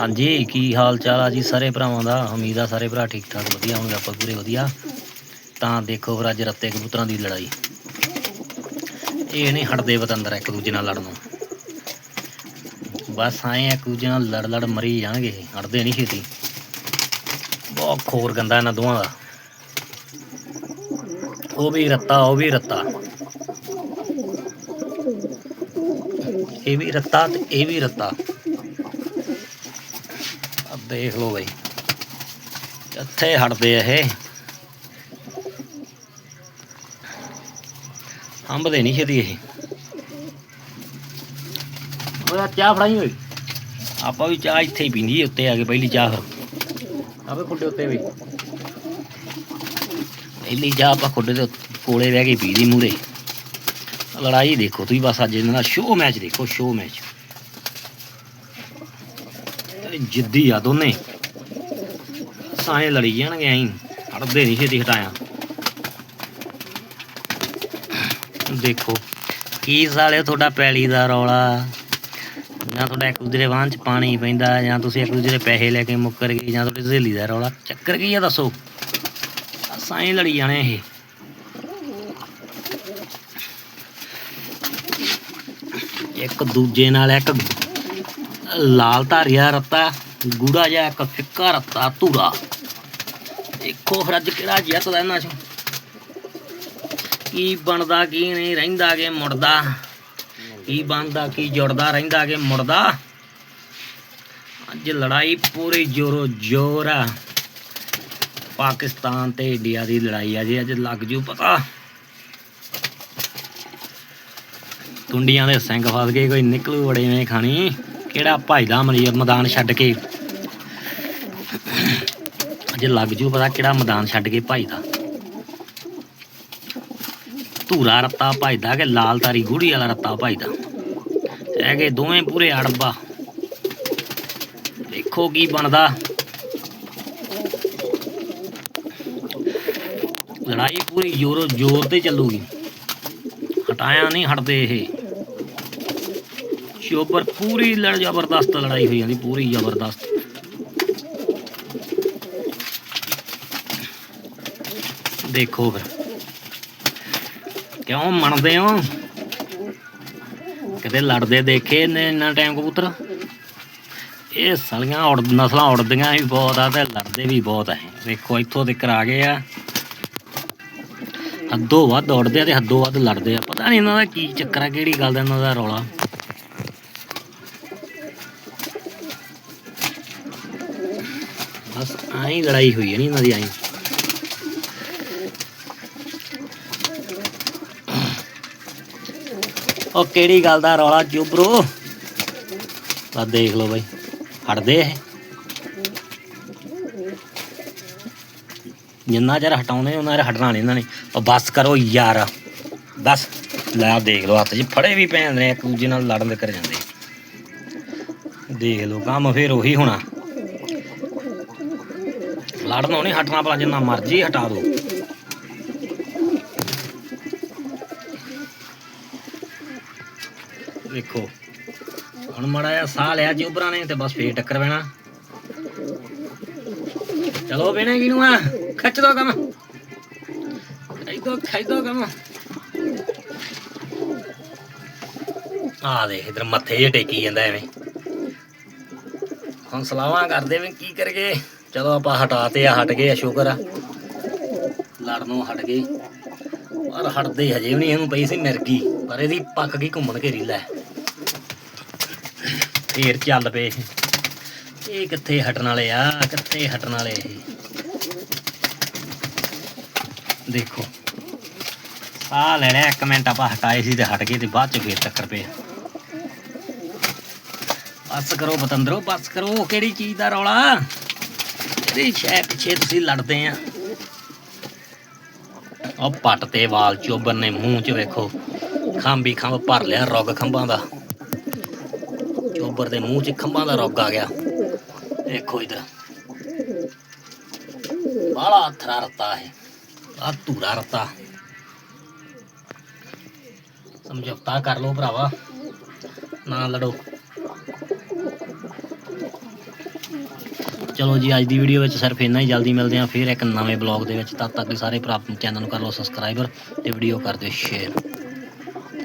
ਹਾਂਜੀ, ਕੀ ਹਾਲ ਚਾਲ ਆ ਜੀ ਸਾਰੇ ਭਰਾਵਾਂ ਦਾ? ਉਮੀਦ ਆ ਸਾਰੇ ਭਰਾ ਠੀਕ ਠਾਕ ਵਧੀਆ ਹੋਣਗੇ, ਆਪਾਂ ਪੂਰੇ ਵਧੀਆ। ਤਾਂ ਦੇਖੋ ਫਿਰ ਅੱਜ ਰੱਤੇ ਕਬੂਤਰਾਂ ਦੀ ਲੜਾਈ। ਇਹ ਨਹੀਂ ਹਟਦੇ ਵਤੰਦਰ ਇੱਕ ਦੂਜੇ ਨਾਲ ਲੜਨੋਂ ਬਸ ਆਏ ਇੱਕ ਦੂਜੇ ਨਾਲ ਲੜ ਲੜ ਮਰੀ ਜਾਣਗੇ ਹਟਦੇ ਨਹੀਂ ਛੇਤੀ। ਬਹੁਤ ਖੋਰ ਗੰਦਾ ਇਹਨਾਂ ਦੋਵਾਂ ਦਾ। ਉਹ ਵੀ ਰੱਤਾ, ਉਹ ਵੀ ਰੱਤਾ। ਇਹ ਵੀ ਰੱਤਾ ਤੇ ਇਹ ਵੀ ਰੱਤਾ। ਦੇਖ ਲਓ ਬਈ। ਕਿੱਥੇ ਹਟਦੇ ਆ ਇਹ। ਹੰਬਦੇ ਨਹੀਂ ਛੇਤੀ ਇਹ। ਓਏ ਚਾਹ ਫੜਾਈ ਓਏ। ਆਪਾਂ ਵੀ ਚਾਹ ਇੱਥੇ ਹੀ ਪੀਂਦੀ ਉੱਤੇ ਆ ਕੇ ਪਹਿਲੀ ਚਾਹ ਆਪੇ ਖੁੱਡੇ ਉੱਤੇ ਵੀ। ਪਹਿਲੀ ਚਾਹ ਆਪਾਂ ਖੁੱਡੇ ਦੇ ਕੋਲੇ ਬਹਿ ਕੇ ਪੀਦੀ ਮੂਰੇ ਲੜਾਈ ਦੇਖੋ ਤੁਸੀਂ ਬਸ ਅੱਜ ਇਹਨਾਂ ਦਾ ਸ਼ੋਅ ਮੈਚ ਦੇਖੋ ਸ਼ੋਅ ਮੈਚ ਜਿੱਦੀ ਆ ਦੋਨੇ। ਸਾਏ ਲੜੀ ਜਾਣਗੇ ਐਂ। ਹਟਦੇ ਨਹੀਂ ਛੇਤੀ ਹਟਾਇਆ। ਦੇਖੋ ਕੀ ਸਾਲਿਓ ਤੁਹਾਡਾ ਪੈਲੀ ਦਾ ਰੌਲਾ। ਜਾਂ ਤੁਹਾਡਾ ਇੱਕ ਦੂਜੇ ਵਾਹਨ ਚ ਪਾਣੀ ਪੈਂਦਾ, ਜਾਂ ਤੁਸੀਂ ਇੱਕ ਦੂਜੇ ਦੇ ਪੈਸੇ ਲੈ ਕੇ ਮੁੱਕਰ ਗਏ, ਜਾਂ ਤੁਹਾਡੀ ਸਹੇਲੀ ਦਾ ਰੌਲਾ। ਚੱਕਰ ਕੀ ਆ ਦੱਸੋ? ਸਾਏ ਲੜੀ ਜਾਣੇ ਇਹ। ਇੱਕ ਦੂਜੇ ਨਾਲ ਇੱਕ ਲਾਲ ਧਾਰੀਆ ਰੱਤਾ, ਗੂੜਾ ਜਿਹਾ ਇੱਕ ਫਿੱਕਾ ਰੱਤਾ ਧੂਰਾ। ਦੇਖੋ ਫਿਰ ਅੱਜ ਕਿਹੜਾ ਜਿੱਤਦਾ ਇਹਨਾਂ ਚੋਂ ਕੀ ਬਣਦਾ, ਕੀ ਨਹੀਂ, ਰਹਿੰਦਾ ਕਿ ਮੁੜਦਾ। ਕੀ ਬਣਦਾ, ਕੀ ਜੁੜਦਾ, ਰਹਿੰਦਾ ਕਿ ਮੁੜਦਾ। ਅੱਜ ਲੜਾਈ ਪੂਰੀ ਜੋਰੋ ਜੋਰ ਆ। ਪਾਕਿਸਤਾਨ ਤੇ ਇੰਡੀਆ ਦੀ ਲੜਾਈ ਆ ਜੀ ਅੱਜ ਲੱਗ ਜੂ ਪਤਾ। ਟੁੰਡੀਆਂ ਦੇ ਸਿੰਘ ਫਸ ਗਏ, ਕੋਈ ਨਿਕਲੂ ਬੜੇਵੇਂ ਖਾਣੀ। ਕਿਹੜਾ ਭਜਦਾ ਮਰੀਰ ਮੈਦਾਨ ਛੱਡ ਕੇ? ਅੱਜ ਲੱਗ ਜੂ ਪਤਾ ਕਿਹੜਾ ਮੈਦਾਨ ਛੱਡ ਕੇ ਭਜਦਾ ਧੂਰਾ ਰੱਤਾ ਭਜਦਾ ਕਿ ਲਾਲ ਤਾਰੀ ਗੂੜੀ ਵਾਲਾ ਰੱਤਾ ਭਜਦਾ ਹੈਗੇ ਦੋਵੇਂ ਪੂਰੇ ਅੜਬਾ। ਦੇਖੋ ਕੀ ਬਣਦਾ। ਲੜਾਈ ਪੂਰੀ ਜ਼ੋਰ ਜ਼ੋਰ ਤੇ ਚੱਲੂਗੀ। ਹਟਾਇਆ ਨਹੀਂ ਹਟਦੇ ਇਹ। ਚੋਬਰ ਪੂਰੀ ਲੜ ਜ਼ਬਰਦਸਤ ਲੜਾਈ ਹੋਈ ਜਾਂਦੀ, ਪੂਰੀ ਜ਼ਬਰਦਸਤ। ਦੇਖੋ ਫਿਰ, ਕਿਉਂ ਮੰਨਦੇ ਹੋ? ਕਿਤੇ ਲੜਦੇ ਦੇਖੇ ਨੇ ਇੰਨਾ ਟਾਈਮ ਕਬੂਤਰ? ਇਹ ਸਲੀਆਂ ਉੜ, ਨਸਲਾਂ ਉੜਦੀਆਂ ਵੀ ਬਹੁਤ ਆ ਤੇ ਲੜਦੇ ਵੀ ਬਹੁਤ ਆ ਦੇਖੋ ਇੱਥੋਂ ਤੱਕ ਆ ਗਏ ਆ। ਹੱਦੋਂ ਵੱਧ ਦੌੜਦੇ ਆ ਤੇ ਹੱਦੋਂ ਵੱਧ ਲੜਦੇ ਆ। ਪਤਾ ਨਹੀਂ ਇਹਨਾਂ ਦਾ ਕੀ ਚੱਕਰ ਆ, ਕਿਹੜੀ ਗੱਲ ਦਾ ਇਹਨਾਂ ਦਾ ਰੌਲਾ। ਬਸ ਆਈ ਲੜਾਈ ਹੋਈ ਹੈ ਨਹੀਂ ਇਹਨਾਂ ਦੀ ਆਈ ਉਹ ਕਿਹੜੀ ਗੱਲ ਦਾ ਰੌਲਾ ਚੁੱਬਰੋ ਆ ਦੇਖ ਲਓ ਬਾਈ, ਹਟਦੇ ਇਹ। ਜਿੰਨਾ ਚਿਰ ਹਟਾਉਣੇ, ਉਹਨਾਂ ਚਿਰ ਹਟਣਾ ਨਹੀਂ ਇਹਨਾਂ ਨੇ। ਉਹ ਬਸ ਕਰੋ ਯਾਰ, ਬਸ। ਲੈ ਦੇਖ ਲਓ ਹੱਥ 'ਚ, ਫੜੇ ਵੀ ਪੈਣ ਨੇ, ਇੱਕ ਦੂਜੇ ਨਾਲ ਲੜਨ ਦੇ ਕਰ ਜਾਂਦੇ। ਦੇਖ ਲਓ, ਕੰਮ ਫੇਰ ਉਹੀ ਹੋਣਾ। ਲੜਨੋਂ ਨਹੀਂ ਹਟਣਾ ਭਲਾ, ਜਿੰਨਾ ਮਰਜ਼ੀ ਹਟਾ ਦਿਓ ਵੇਖੋ, ਹੁਣ ਮੜਾ ਜਿਹਾ ਸਾਹ ਲਿਆ ਜੋਬਰਾਂ ਨੇ ਤੇ ਬਸ ਫੇਰ ਟੱਕਰ ਪੈਣਾ। ਚਲੋ ਬੇਨੇ ਕਿਨੂੰ ਆ, ਖਿੱਚ ਦੋ ਕੰਮ। ਖਿੱਚ ਦੋ ਖਿੱਚ ਦੋ ਕੰਮ। ਆ ਦੇ ਇਧਰ ਮੱਥੇ ਜੇ ਟੇਕੀ ਜਾਂਦਾ ਐਵੇਂ। ਹੁਣ ਸਲਾਹਾਂ ਕਰਦੇ ਵੀ ਕੀ ਕਰਗੇ ਚਲੋ ਆਪਾਂ ਹਟਾਤੇ ਆ, ਹਟ ਗਏ ਆ, ਸ਼ੁਕਰ ਆ। ਲੜਨੋਂ ਹਟ ਗਏ। ਪਰ ਹਟਦੇ ਹਜੇ ਵੀ ਨਹੀਂ, ਇਹਨੂੰ ਪਈ ਸੀ ਮਿਰਗੀ। ਪਰ ਇਹਦੀ ਪੱਕ ਗਈ ਘੁੰਮਣ ਘੇਰੀ ਲੈ। ਫੇਰ ਚੱਲ ਪਏ ਇਹ। ਕਿੱਥੇ ਹਟਣ ਵਾਲੇ ਆ, ਕਿੱਥੇ ਹਟਣ ਵਾਲੇ ਦੇਖੋ। ਆ ਲੈ ਲਿਆ, ਇੱਕ ਮਿੰਟ ਆਪਾਂ ਹਟਾਏ ਸੀ ਤੇ ਹਟ ਗਏ ਤੇ ਬਾਅਦ ਚ ਫੇਰ ਟੱਕਰ ਪਏ ਬਸ ਕਰੋ, ਬਤੰਦਰੋ, ਬਸ ਕਰੋ। ਕਿਹੜੀ ਚੀਜ਼ ਦਾ ਰੌਲਾ? ਕਿਹੜੀ ਸ਼ੈ ਪਿੱਛੇ ਤੁਸੀਂ ਲੜਦੇ ਆ। ਉਹ ਪੱਟ ਤੇ ਵਾਲ ਚੋਬਰ ਨੇ ਮੂੰਹ ਚ ਵੇਖੋ। ਖੰਭੀ ਖੰਭ ਭਰ ਲਿਆ ਰੁੱਗ ਖੰਭਾਂ ਦਾ। ਚੋਬਰ ਦੇ ਮੂੰਹ 'ਚ ਖੰਭਾਂ ਦਾ ਰੁੱਗ ਆ ਗਿਆ। ਦੇਖੋ ਇਧਰ। ਬਾਲਾ ਥਰਾ ਰਤਾ ਹੈ ਆ ਧੂਰਾ ਰਤਾ। ਸਮਝੌਤਾ ਕਰ ਲੋ ਭਰਾਵਾ। ਨਾ ਲੜੋ। ਚਲੋ ਜੀ, ਅੱਜ ਦੀ ਵੀਡੀਓ ਵਿੱਚ ਸਿਰਫ ਇੰਨਾ ਹੀ। ਜਲਦੀ ਮਿਲਦੇ ਹਾਂ ਫਿਰ ਇੱਕ ਨਵੇਂ ਬਲੌਗ ਦੇ ਵਿੱਚ। ਤਦ ਤੱਕ ਸਾਰੇ ਭਰਾ ਚੈਨਲ ਨੂੰ ਕਰ ਲਓ ਸਬਸਕ੍ਰਾਈਬਰ ਤੇ ਵੀਡੀਓ ਕਰ ਦਿਓ ਸ਼ੇਅਰ